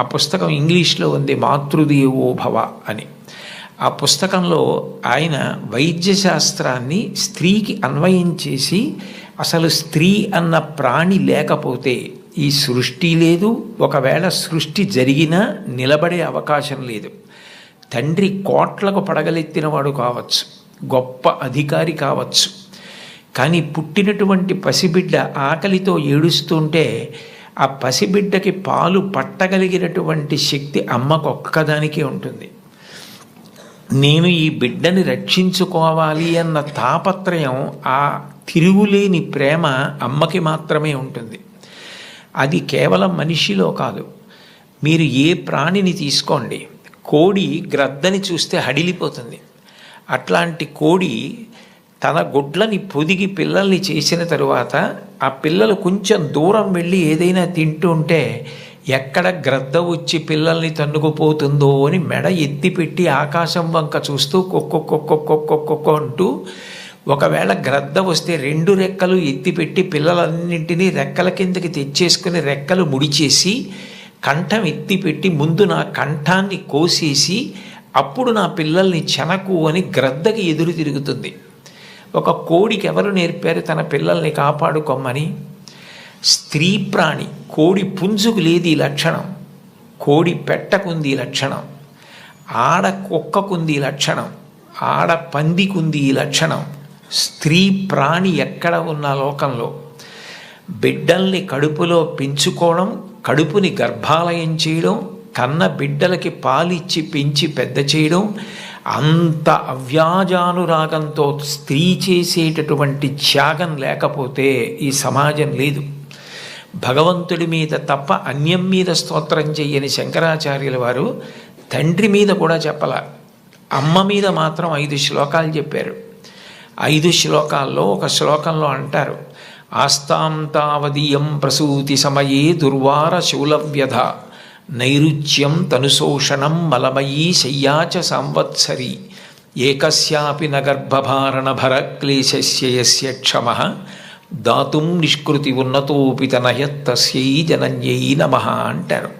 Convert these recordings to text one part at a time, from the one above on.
ఆ పుస్తకం ఇంగ్లీష్లో ఉంది మాతృదేవో భవ అని. ఆ పుస్తకంలో ఆయన వైద్య శాస్త్రాన్ని స్త్రీకి అన్వయం చేసి అసలు స్త్రీ అన్న ప్రాణి లేకపోతే ఈ సృష్టి లేదు. ఒకవేళ సృష్టి జరిగినా నిలబడే అవకాశం లేదు. తండ్రి కోట్లకు పడగలెత్తినవాడు కావచ్చు గొప్ప అధికారి కావచ్చు. కానీ పుట్టినటువంటి పసిబిడ్డ ఆకలితో ఏడుస్తుంటే ఆ పసిబిడ్డకి పాలు పట్టగలిగినటువంటి శక్తి అమ్మకు ఒక్కదానికే ఉంటుంది. నేను ఈ బిడ్డని రక్షించుకోవాలి అన్న తాపత్రయం ఆ తిరుగులేని ప్రేమ అమ్మకి మాత్రమే ఉంటుంది. అది కేవలం మనిషిలో కాదు. మీరు ఏ ప్రాణిని తీసుకోండి కోడి గ్రద్దని చూస్తే హడిలిపోతుంది. అట్లాంటి కోడి తన గుడ్లని పొదిగి పిల్లల్ని చేసిన తరువాత ఆ పిల్లలు కొంచెం దూరం వెళ్ళి ఏదైనా తింటుంటే ఎక్కడ గ్రద్ద వచ్చి పిల్లల్ని తన్నుకుపోతుందో అని మెడ ఎత్తిపెట్టి ఆకాశం వంక చూస్తూ కొక్కొక్కొక్కొక్కొక్కొక్కొ అంటూ ఒకవేళ గ్రద్ద వస్తే రెండు రెక్కలు ఎత్తిపెట్టి పిల్లలన్నింటినీ రెక్కల కిందకి తెచ్చేసుకుని రెక్కలు ముడిచేసి కంఠం ఎత్తిపెట్టి ముందు నా కంఠాన్ని కోసేసి అప్పుడు నా పిల్లల్ని చెనకు అని గ్రద్దకి ఎదురు తిరుగుతుంది. ఒక కోడికి ఎవరు నేర్పారు? తన పిల్లల్ని కాపాడుకోమని. స్త్రీ ప్రాణి కోడి పుంజుకు లేదు లక్షణం. కోడి పెట్టకుంది లక్షణం. ఆడ కుక్కకుంది లక్షణం. ఆడ పందికుంది ఈ లక్షణం. స్త్రీ ప్రాణి ఎక్కడ ఉన్న లోకంలో? బిడ్డల్ని కడుపులో పెంచుకోవడం కడుపుని గర్భాలయం చేయడం కన్న బిడ్డలకి పాలిచ్చి పెంచి పెద్ద చేయడం అంత అవ్యాజానురాగంతో స్త్రీ చేసేటటువంటి త్యాగం లేకపోతే ఈ సమాజం లేదు. భగవంతుడి మీద తప్ప అన్యం మీద స్తోత్రం చెయ్యని శంకరాచార్యుల వారు తండ్రి మీద కూడా చెప్పల. అమ్మ మీద మాత్రం ఐదు శ్లోకాలు చెప్పారు. ఐదు శ్లోకాల్లో ఒక శ్లోకంలో అంటారు ఆస్తాం తావదీయం ప్రసూతి సమయే దుర్వార శూలవ్యధ. నైరుచ్యం తనుశోషణం మలమయీ శయ్యాచ సంవత్సరి. ఏకస్యాపి నగర్భభారణభర క్లేశస్య క్షమ. దాతుం నిష్కృతి ఉన్నతోపి తనయత్తస్యై జనన్యై నమ అంటారు.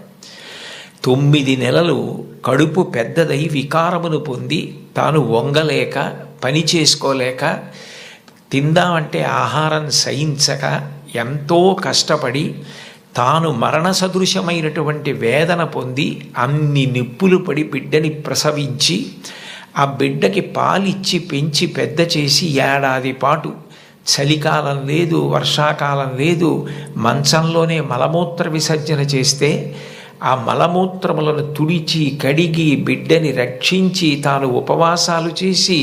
తొమ్మిది నెలలు కడుపు పెద్దదై వికారమును పొంది తాను వంగలేక పని చేసుకోలేక తిందామంటే ఆహారం సహించక ఎంతో కష్టపడి తాను మరణ సదృశమైనటువంటి వేదన పొంది అన్ని నిప్పులు పడి బిడ్డని ప్రసవించి ఆ బిడ్డకి పాలిచ్చి పెంచి పెద్ద చేసి ఏడాది పాటు చలికాలం లేదు వర్షాకాలం లేదు మంచంలోనే మలమూత్ర విసర్జన చేస్తే ఆ మలమూత్రములను తుడిచి కడిగి బిడ్డని రక్షించి తాను ఉపవాసాలు చేసి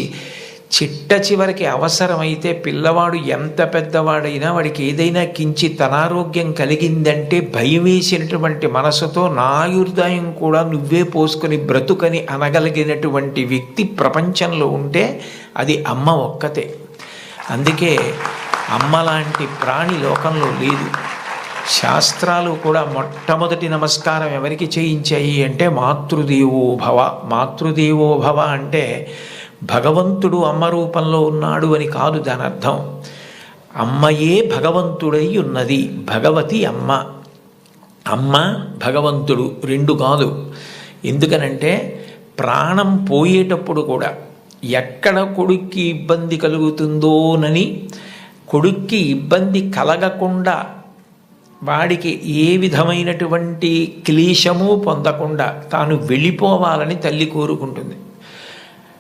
చిట్ట చివరికి అవసరమైతే పిల్లవాడు ఎంత పెద్దవాడైనా వాడికి ఏదైనా కించి అనారోగ్యం కలిగిందంటే భయం వేసినటువంటి మనసుతో నాయుర్దాయం కూడా నువ్వే పోసుకొని బ్రతుకని అనగలిగినటువంటి వ్యక్తి ప్రపంచంలో ఉంటే అది అమ్మ ఒక్కతే. అందుకే అమ్మ లాంటి ప్రాణి లోకంలో లేదు. శాస్త్రాలు కూడా మొట్టమొదటి నమస్కారం ఎవరికి చేయించాయి అంటే మాతృదేవోభవ మాతృదేవోభవ అంటే భగవంతుడు అమ్మ రూపంలో ఉన్నాడు అని కాదు దాని అర్థం. అమ్మయే భగవంతుడై ఉన్నది భగవతి అమ్మ. అమ్మ భగవంతుడు రెండు కాదు. ఎందుకనంటే ప్రాణం పోయేటప్పుడు కూడా ఎక్కడ కొడుక్కి ఇబ్బంది కలుగుతుందోనని కొడుక్కి ఇబ్బంది కలగకుండా వాడికి ఏ విధమైనటువంటి క్లేశము పొందకుండా తాను వెళ్ళిపోవాలని తల్లి కోరుకుంటుంది.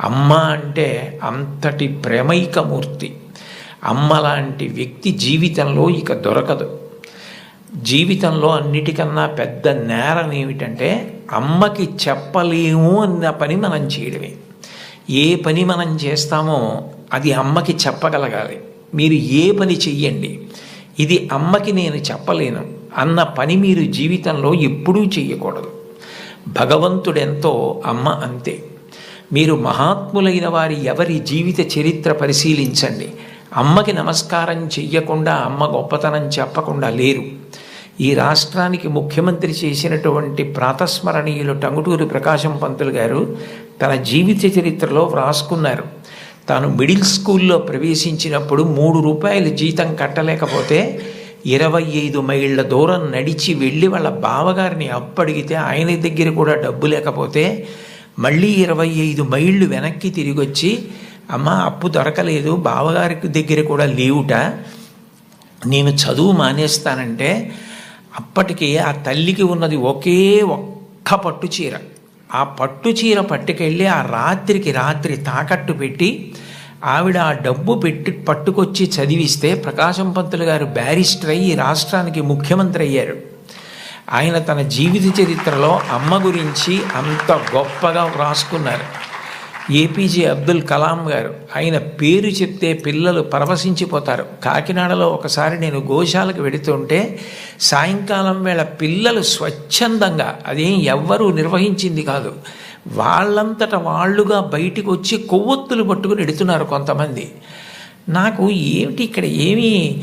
అమ్మ అంటే అంతటి ప్రేమైకమూర్తి. అమ్మ లాంటి వ్యక్తి జీవితంలో ఇక దొరకదు. జీవితంలో అన్నిటికన్నా పెద్ద నేరం ఏమిటంటే అమ్మకి చెప్పలేము అన్న పని మనం చేయడమే. ఏ పని మనం చేస్తామో అది అమ్మకి చెప్పగలగాలి. మీరు ఏ పని చెయ్యండి ఇది అమ్మకి నేను చెప్పలేను అన్న పని మీరు జీవితంలో ఎప్పుడూ చెయ్యకూడదు. భగవంతుడెంతో అమ్మ అంతే. మీరు మహాత్ములైన వారి ఎవరి జీవిత చరిత్ర పరిశీలించండి. అమ్మకి నమస్కారం చెయ్యకుండా అమ్మ గొప్పతనం చెప్పకుండా లేరు. ఈ రాష్ట్రానికి ముఖ్యమంత్రి చేసినటువంటి ప్రాతస్మరణీయులు టంగుటూరి ప్రకాశం పంతులు గారు తన జీవిత చరిత్రలో వ్రాసుకున్నారు. తాను మిడిల్ స్కూల్లో ప్రవేశించినప్పుడు మూడు రూపాయలు జీతం కట్టలేకపోతే ఇరవై ఐదు మైళ్ళ దూరం నడిచి వెళ్ళి వాళ్ళ బావగారిని అప్పడిగితే ఆయన దగ్గర కూడా డబ్బు లేకపోతే మళ్ళీ ఇరవై ఐదు మైళ్ళు వెనక్కి తిరిగి వచ్చి అమ్మ అప్పు దొరకలేదు బావగారికి దగ్గర కూడా లేవుట. నేను చదువు మానేస్తానంటే అప్పటికి ఆ తల్లికి ఉన్నది ఒకే ఒక్క పట్టు చీర. ఆ పట్టు చీర పట్టుకెళ్ళి ఆ రాత్రికి రాత్రి తాకట్టు పెట్టి ఆవిడ ఆ డబ్బు పెట్టి పట్టుకొచ్చి చదివిస్తే ప్రకాశం పంతులు గారు బ్యారిస్టర్ అయ్యి రాష్ట్రానికి ముఖ్యమంత్రి అయ్యారు. ఆయన తన జీవిత చరిత్రలో అమ్మ గురించి అంత గొప్పగా వ్రాసుకున్నారు. ఏపీజే అబ్దుల్ కలాం గారు ఆయన పేరు చెప్తే పిల్లలు పరవశించిపోతారు. కాకినాడలో ఒకసారి నేను గోశాలకు వెడుతుంటే సాయంకాలం వేళ పిల్లలు స్వచ్ఛందంగా అదేం ఎవ్వరూ నిర్వహించింది కాదు వాళ్ళంతట వాళ్ళుగా బయటికి వచ్చి కొవ్వొత్తులు పట్టుకుని ఎడుతున్నారు కొంతమంది. నాకు ఏమిటి ఇక్కడ ఏమీ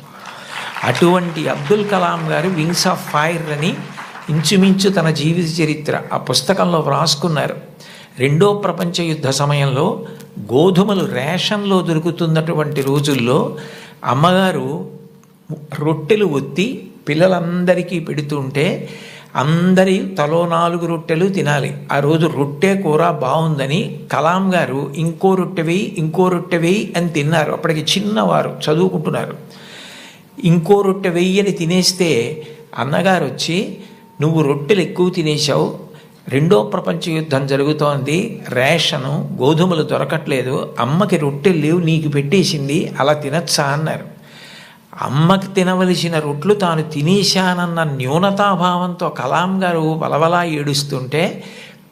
అటువంటి అబ్దుల్ కలాం గారు వింగ్స్ ఆఫ్ ఫైర్ అని ఇంచుమించు తన జీవిత చరిత్ర ఆ పుస్తకంలో వ్రాసుకున్నారు. రెండో ప్రపంచ యుద్ధ సమయంలో గోధుమలు రేషన్లో దొరుకుతున్నటువంటి రోజుల్లో అమ్మగారు రొట్టెలు ఒత్తి పిల్లలందరికీ పెడుతుంటే అందరి తలో నాలుగు రొట్టెలు తినాలి. ఆ రోజు రొట్టె కూర బాగుందని కలాం గారు ఇంకో రొట్టె వేయి ఇంకో రొట్టె వేయి అని తిన్నారు. అప్పటికి చిన్నవారు చదువుకుంటున్నారు. ఇంకో రొట్టె వెయ్యని తినేస్తే అన్నగారు వచ్చి నువ్వు రొట్టెలు ఎక్కువ తినేసావు రెండో ప్రపంచ యుద్ధం జరుగుతోంది రేషను గోధుమలు దొరకట్లేదు అమ్మకి రొట్టెలు లేవు నీకు పెట్టేసింది అలా తినచ్చా అన్నారు. అమ్మకి తినవలసిన రొట్లు తాను తినేశానన్న న్యూనతాభావంతో కలాం గారు వలవలా ఏడుస్తుంటే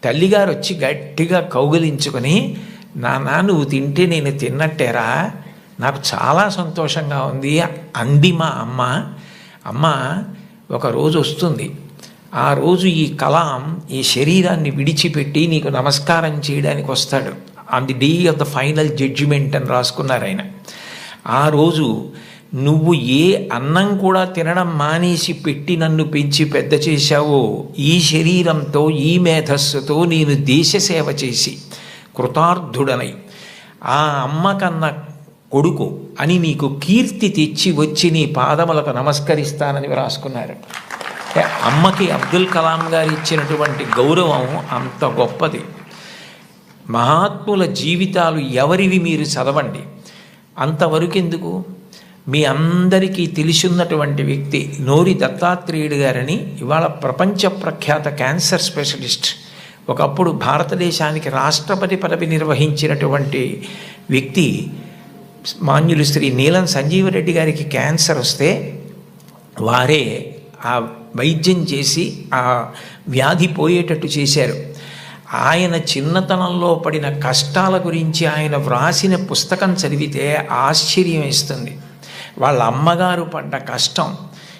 తల్లిగారు వచ్చి గట్టిగా కౌగిలించుకొని నాన్న నువ్వు తింటే నేను తిన్నట్టేరా నాకు చాలా సంతోషంగా ఉంది. అంది మా అమ్మ. అమ్మ ఒక రోజు వస్తుంది. ఆ రోజు ఈ కలాం ఈ శరీరాన్ని విడిచిపెట్టి నీకు నమస్కారం చేయడానికి వస్తాడు. On the day of the final judgement అని రాసుకున్నారు ఆయన. ఆ రోజు నువ్వు ఏ అన్నం కూడా తినడం మానేసి పెట్టి నన్ను పెంచి పెద్ద చేశావో ఈ శరీరంతో ఈ మేధస్సుతో నేను దేశ సేవ చేసి కృతార్థుడనై. ఆ అమ్మ కన్నా కొడుకు అని నీకు కీర్తి తెచ్చి వచ్చి నీ పాదములకు నమస్కరిస్తానని వ్రాసుకున్నారు. అమ్మకి అబ్దుల్ కలాం గారు ఇచ్చినటువంటి గౌరవం అంత గొప్పది. మహాత్ముల జీవితాలు ఎవరివి మీరు చదవండి. అంతవరకెందుకు? మీ అందరికీ తెలిసిన్నటువంటి వ్యక్తి నోరి దత్తాత్రేయుడు గారని ఇవాళ ప్రపంచ ప్రఖ్యాత క్యాన్సర్ స్పెషలిస్ట్ ఒకప్పుడు భారతదేశానికి రాష్ట్రపతి పదవి నిర్వహించినటువంటి వ్యక్తి మాన్యులు శ్రీ నీలం సంజీవరెడ్డి గారికి క్యాన్సర్ వస్తే వారే ఆ వైద్యం చేసి ఆ వ్యాధి పోయేటట్టు చేశారు. ఆయన చిన్నతనంలో పడిన కష్టాల గురించి ఆయన వ్రాసిన పుస్తకం చదివితే ఆశ్చర్యం ఇస్తుంది వాళ్ళ అమ్మగారు పడ్డ కష్టం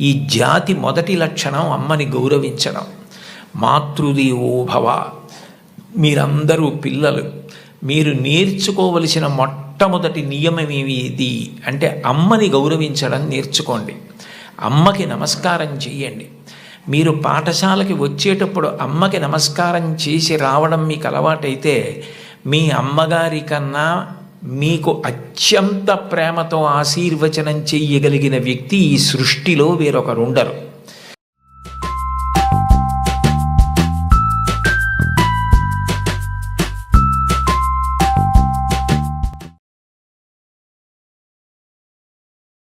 ఈ జాతి మొదటి లక్షణం అమ్మని గౌరవించడం. మాతృదేవో భవ. మీరందరూ పిల్లలు. మీరు నేర్చుకోవలసిన మొట్టమొదటి నియమం ఏది అంటే అమ్మని గౌరవించడం నేర్చుకోండి. అమ్మకి నమస్కారం చేయండి. మీరు పాఠశాలకి వచ్చేటప్పుడు అమ్మకి నమస్కారం చేసి రావడం మీకు అలవాటైతే మీ అమ్మగారి కన్నా మీకు అత్యంత ప్రేమతో ఆశీర్వచనం చెయ్యగలిగిన వ్యక్తి ఈ సృష్టిలో వేరొకరు ఉండరు